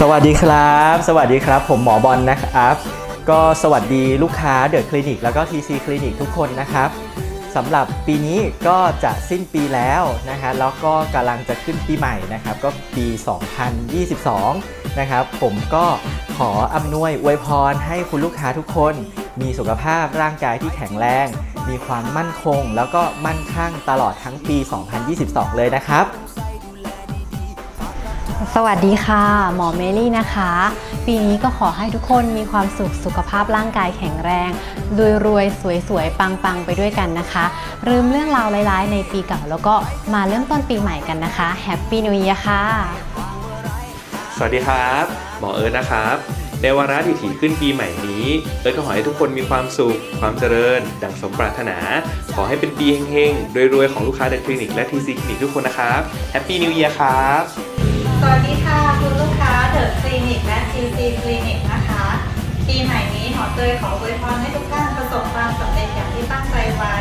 สวัสดีครับ สวัสดีครับ ผมหมอบอลนะครับ ก็สวัสดีลูกค้าเดอะคลินิกแล้วก็ TC คลินิกทุกคนนะครับสำหรับปีนี้ก็จะสิ้นปีแล้วนะฮะแล้วก็กำลังจะขึ้นปีใหม่นะครับ ก็ปี 2022 นะครับ ผมก็ขออำนวยอวยพรให้คุณลูกค้าทุกคน มีสุขภาพร่างกายที่แข็งแรง มีความมั่นคง แล้วก็มั่นคั่งตลอดทั้งปี 2022 เลยนะครับ สวัสดีค่ะ หมอเมลี่นะคะ ปีนี้ก็ขอให้ทุกคนมีความสุขสุขภาพร่างกายแข็งแรงรวยรวยๆสวยๆปังไปด้วยกันนะคะลืมเรื่องราวร้ายๆ ในปีเก่าแล้วก็มาเริ่มต้นปีใหม่กันนะคะแฮปปี้นิว e ย r ค่ะ สวัสดีครับ หมอเอิร์ธนะครับในวาระดิถีขึ้นปีใหม่นี้เอิร์ธก็ขอให้ทุกคนมีความสุข ความเจริญ ดังสมปรารถนา ขอให้เป็นปีเฮงๆรวยๆของลูกค้าเดอะคลินิกและทีซีคลินิกทุกคนนะครับแฮปปี้นิว e ย r ครับ สวัสดีค่ะ คุณลูกค้าเดอะคลินิกและ TC คลินิกนะคะ ปีใหม่นี้หมอเตยขออวยพรให้ทุกท่านประสบความสำเร็จอย่างที่ตั้งใจไว้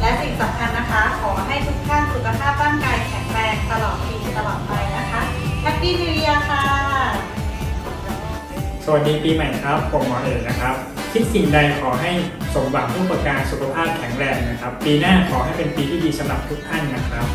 และสิ่งสำคัญนะคะ ขอให้ทุกท่านสุขภาพร่างกายแข็งแรงตลอดปีตลอดไปนะคะแฮปปี้นิว e ย r ค่ะ สวัสดีปีใหม่ครับ ผมหมอเอกนะครับ คิดสิ่งใดขอให้สมหวังทุกประการสุขภาพแข็งแรงนะครับ ปีหน้าขอให้เป็นปีที่ดีสำหรับทุกท่านนะครับ